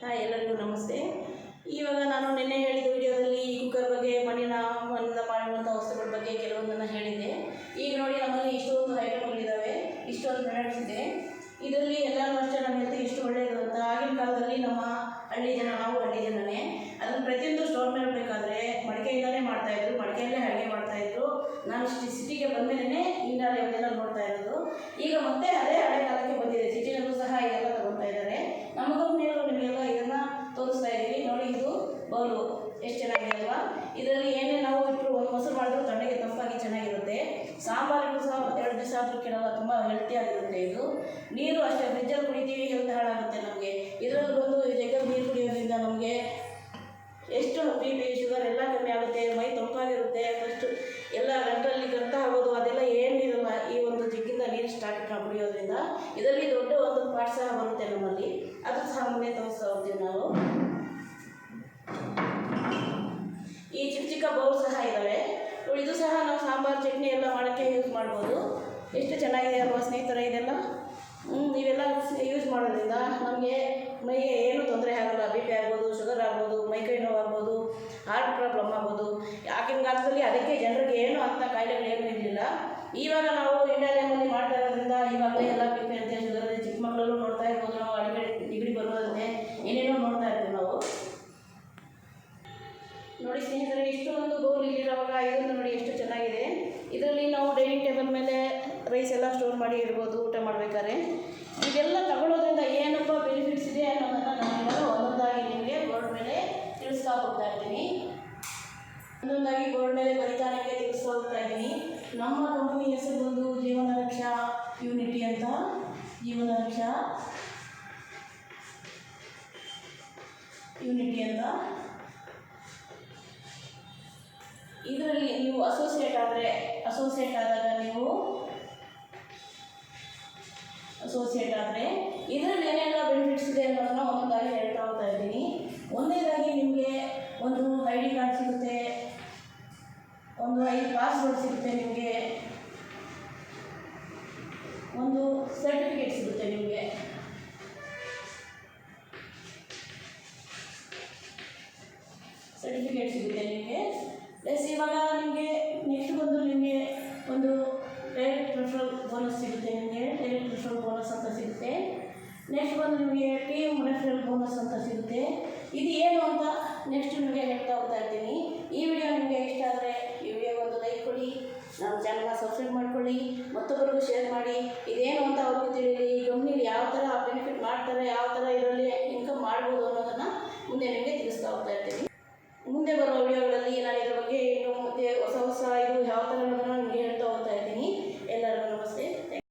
Hi ಎಲ್ಲರಿಗೂ ನಮಸ್ತೆ. ಇವಾಗ ನಾನು ನಿನ್ನೆ ಹೇಳಿದ ವಿಡಿಯೋದಲ್ಲಿ ಕುಕ್ಕರ್ ಬಗ್ಗೆ, ಮಣ್ಣಿನ ಮಣ್ಣಿಂದ ಮಾಡಿರುವಂಥ ವಸ್ತುಗಳ ಬಗ್ಗೆ ಕೆಲವೊಂದನ್ನು ಹೇಳಿದ್ದೆ. ಈಗ ನೋಡಿ ನಮ್ಮಲ್ಲಿ ಇಷ್ಟೊಂದು ಐಟಮ್ಗಳಿದ್ದಾವೆ ಇಷ್ಟೊಂದು ಪ್ರಾಡಕ್ಟ್ಸ್ ಇದೆ. ಇದರಲ್ಲಿ ಎಲ್ಲರೂ ಅಷ್ಟೇ ನಮ್ಮ ಹೆಲ್ತ್ ಎಷ್ಟು ಒಳ್ಳೆಯದು ಅಂತ ಆಗಿನ ಕಾಲದಲ್ಲಿ ನಮ್ಮ ಹಳ್ಳಿ ಜನ, ನಾವು ಹಳ್ಳಿ ಜನನೇ, ಅದನ್ನು ಪ್ರತಿಯೊಂದು ಸ್ಟೋರ್ ಮಾಡಬೇಕಾದ್ರೆ ಮಡಿಕೆಯಿಂದಲೇ ಮಾಡ್ತಾಯಿದ್ರು ಮಡಿಕೆಯಲ್ಲೇ ಅಡುಗೆ ಮಾಡ್ತಾಯಿದ್ರು ನಾನು ಸಿಟಿಗೆ ಬಂದಮೇಲೆ ಇಂಡಾಲೆ ಅವನ್ನೆಲ್ಲ ನೋಡ್ತಾ ಇರೋದು. ಈಗ ಮತ್ತೆ ಅದೇ ಹಳೆ ಕಾಲಕ್ಕೆ ಬಂದಿದೆ. ಸಿಟಿನಲ್ಲೂ ಸಹ ಇದೆಲ್ಲ ತಗೊಳ್ತಾ ಇದ್ದಾರೆ. ಕಂಪ್ನಿಯಲ್ಲೂ ನಿಮಗೆಲ್ಲ ಇದನ್ನು ತೋರಿಸ್ತಾ ಇದ್ದೀವಿ. ನೋಡಿ, ಇದು ಬೌಲು. ಎಷ್ಟು ಚೆನ್ನಾಗಿದೆ ಅಲ್ವಾ? ಇದರಲ್ಲಿ ಏನೇ ನಾವು ಇಟ್ಟರು ಒಂದು ಮೊಸರು ಮಾಡಿದ್ರು, ತಣ್ಣಗೆ ತಂಪಾಗಿ ಚೆನ್ನಾಗಿರುತ್ತೆ. ಸಾಂಬಾರಿಗೂ ಸಹ ಎರಡು ದಿವಸ ಆದರೂ ಕೆಡಲ್ಲ ತುಂಬ ಹೆಲ್ತಿಯಾಗಿರುತ್ತೆ ಇದು. ನೀರು ಅಷ್ಟೇ ಫ್ರಿಜ್ಜಲ್ಲಿ ಕುಡಿತೀವಿ ಹೆಲ್ತ್ ಹಾಳಾಗುತ್ತೆ ನಮಗೆ. ಇದರಲ್ಲಿ ಬಂದು ಜಗ್ಗಲ್ಲಿ ನೀರು ಕುಡಿಯೋದ್ರಿಂದ ನಮಗೆ ಎಷ್ಟು ಬಿ ಪಿ ಶುಗರ್ ಎಲ್ಲ ಕಮ್ಮಿ ಆಗುತ್ತೆ, ಮೈ ತಂಪಾಗಿರುತ್ತೆ ಫಸ್ಟ್ ಎಲ್ಲ ಗಂಟಲಲ್ಲಿ ಗಂಟ ಆಗೋದು, ಅದೆಲ್ಲ ಏನೂ ಇರಲ್ಲ. ಈ ಒಂದು ಜಿಗ್ಗಿಂದ ನೀರು ಸ್ಟಾರ್ಟ್ ಕುಡಿಯೋದ್ರಿಂದ ಇದರಲ್ಲಿ ದೊಡ್ಡ ಒಂದು ಪಾಠ ಸಹ ಬರುತ್ತೆ ನಮ್ಮಲ್ಲಿ. ಅದು ಸಹ ಮುಂದೆ ತೋರಿಸ್ತಾ ಹೋಗ್ತೀವಿ ನಾವು. ಈ ಚಿಕ್ಕ ಚಿಕ್ಕ ಬೌಲ್ ಸಹ ಇದ್ದಾವೆ ಇದು ಸಹ ನಾವು ಸಾಂಬಾರು, ಚಟ್ನಿ ಎಲ್ಲ ಮಾಡೋಕ್ಕೆ ಯೂಸ್ ಮಾಡ್ಬೋದು. ಎಷ್ಟು ಚೆನ್ನಾಗಿದೆ ಅಲ್ವಾ ಸ್ನೇಹಿತರೆ ಇದೆಲ್ಲ? ಇವೆಲ್ಲ ಯೂಸ್ ಮಾಡೋದ್ರಿಂದ ನಮಗೆ ಮೈಗೆ ಏನೂ ತೊಂದರೆ ಆಗೋಲ್ಲ. ಬಿ ಪಿ ಆಗ್ಬೋದು ಶುಗರ್ ಆಗ್ಬೋದು, ಮೈಕೈ ನೋವು ಆಗ್ಬೋದು ಹಾರ್ಟ್ ಪ್ರಾಬ್ಲಮ್ ಆಗ್ಬೋದು. ಆಗಿನ ಕಾಲದಲ್ಲಿ ಅದಕ್ಕೆ ಜನರಿಗೆ ಏನು ಅಂತ ಕಾಯಿಲೆಗಳು ಏನೂ ಇರಲಿಲ್ಲ. ಇವಾಗ ನಾವು ಇಂಡಿಯಾ ಲೆವೆಲಲ್ಲಿ ಮಾಡ್ತಾ ಇರೋದ್ರಿಂದ ಇವಾಗಲೇ ಎಲ್ಲ ಬಿ ಪಿ ಅಂತ ಶುಗರ್ ಅಂತೆ ಚಿಕ್ಕ ಮಕ್ಕಳಲ್ಲೂ ನೋಡ್ತಾ ಇರ್ಬೋದು ನಾವು ಅಡಿಗೆ ನಿಗಡಿ ಬರೋದಂತೆ ಏನೇನೋ ನೋಡ್ತಾ ಇರ್ತೀವಿ ನಾವು. ನೋಡಿ ಸ್ನೇಹಿತರೆ, ಇಷ್ಟೊಂದು ಬೌಲ್ ಇಲ್ಲಿರುವಾಗ ಇದನ್ನು ನೋಡಿ ಎಷ್ಟು ಚೆನ್ನಾಗಿದೆ. ಇದರಲ್ಲಿ ನಾವು ಡೈನಿಂಗ್ ಟೇಬಲ್ ಮೇಲೆ ರೈಸ್ ಎಲ್ಲ ಸ್ಟೋರ್ ಮಾಡಿ ಇಡ್ಬೋದು ಊಟ ಮಾಡಬೇಕಾದ್ರೆ. ಇದೆಲ್ಲ ತಗೊಳ್ಳೋದ್ರಿಂದ ಏನಪ್ಪ ಬೆನಿಫಿಟ್ಸ್ ಇದೆ ಅನ್ನೋದನ್ನು ನಾನು ಒಂದೊಂದಾಗಿ ನಿಮಗೆ ಬೋರ್ಡ್ ಮೇಲೆ ತಿಳಿಸ್ತಾ ಹೋಗ್ತಾ ಇರ್ತೀನಿ ಒಂದೊಂದಾಗಿ ಬೋರ್ಡ್ ಮೇಲೆ ಬರಿತಾ ತಿಳಿಸ್ಕೊಳ್ತಾ ತಿಳಿಸ್ತಾ ಹೋಗ್ತಾ ಇದ್ದೀನಿ. ನಮ್ಮ ಕಂಪನಿ ಹೆಸರು ಬಂದು ಜೀವನ ರಕ್ಷಾ ಯೂನಿಟಿ ಅಂತ. ಜೀವನ ರಕ್ಷಾ ಯೂನಿಟಿ ಅಂತ. ಇದರಲ್ಲಿ ನೀವು ಅಸೋಸಿಯೇಟ್ ಆದರೆ ಅಸೋಸಿಯೇಟ್ ಆದಾಗ ನೀವು ಅಸೋಸಿಯೇಟ್ ಆದರೆ ಇದರಲ್ಲಿ ಏನೆಲ್ಲ ಬೆನಿಫಿಟ್ಸ್ ಇದೆ ಅನ್ನೋದನ್ನ ಒಂದೊಂದಾಗಿ ಹೇಳ್ತಾ ಹೋಗ್ತಾ ಇದ್ದೀನಿ. ಒಂದೇದಾಗಿ ನಿಮಗೆ ಒಂದು ಐ ಡಿ ಕಾರ್ಡ್ ಸಿಗುತ್ತೆ. ಒಂದು ಐದು ಪಾಸ್ವರ್ಡ್ ಸಿಗುತ್ತೆ ನಿಮಗೆ. ಒಂದು ಸರ್ಟಿಫಿಕೇಟ್ ಸಿಗುತ್ತೆ ನಿಮಗೆ. ಸರ್ಟಿಫಿಕೇಟ್ ಸಿಗುತ್ತೆ ನಿಮಗೆ. ಪ್ಲಸ್ ಇವಾಗ ನಿಮಗೆ ನೆಕ್ಸ್ಟ್ ಬಂದು ನಿಮಗೆ ಒಂದು ಡೈರೆಕ್ಟ್ ರೆಫರಲ್ ಬೋನಸ್ ಸಿಗುತ್ತೆ ನಿಮಗೆ. ಡೈರೆಕ್ಟ್ ರೆಫರಲ್ ಬೋನಸ್ ಅಂತ ಸಿಗುತ್ತೆ. ನೆಕ್ಸ್ಟ್ ಬಂದು ನಿಮಗೆ ಪಿ ಎಂ ರೆಫರಲ್ ಬೋನಸ್ ಅಂತ ಸಿಗುತ್ತೆ. ಇದು ಏನು ಅಂತ ನೆಕ್ಸ್ಟ್ ನಿಮಗೆ ಹೇಳ್ತಾ ಹೋಗ್ತಾ ಇರ್ತೀನಿ ಈ ವಿಡಿಯೋ ನಿಮಗೆ ಇಷ್ಟ ಆದರೆ ಈ ವಿಡಿಯೋಗೆ ಒಂದು ಲೈಕ್ ಕೊಡಿ, ನಮ್ಮ ಚಾನಲ್ನ ಸಬ್ಸ್ಕ್ರೈಬ್ ಮಾಡ್ಕೊಳ್ಳಿ, ಮತ್ತೊಬ್ಬರಿಗೂ ಶೇರ್ ಮಾಡಿ. ಇದೇನು ಅಂತ ಅವ್ರಿಗೂ ತಿಳಿಯಿರಿ ಈ ಕಂಪ್ನಿಲಿ ಯಾವ ಥರ ಬೆನಿಫಿಟ್ ಮಾಡ್ತಾರೆ, ಯಾವ ಥರ ಇದರಲ್ಲಿ ಇನ್ಕಮ್ ಮಾಡ್ಬೋದು ಅನ್ನೋದನ್ನು ಮುಂದೆ ನಿಮಗೆ ತಿಳಿಸ್ತಾ ಹೋಗ್ತಾ ಇರ್ತೀನಿ. ಮುಂದೆ ಬರುವ ವಿಡಿಯೋಗಳಲ್ಲಿ ಏನಾದರೂ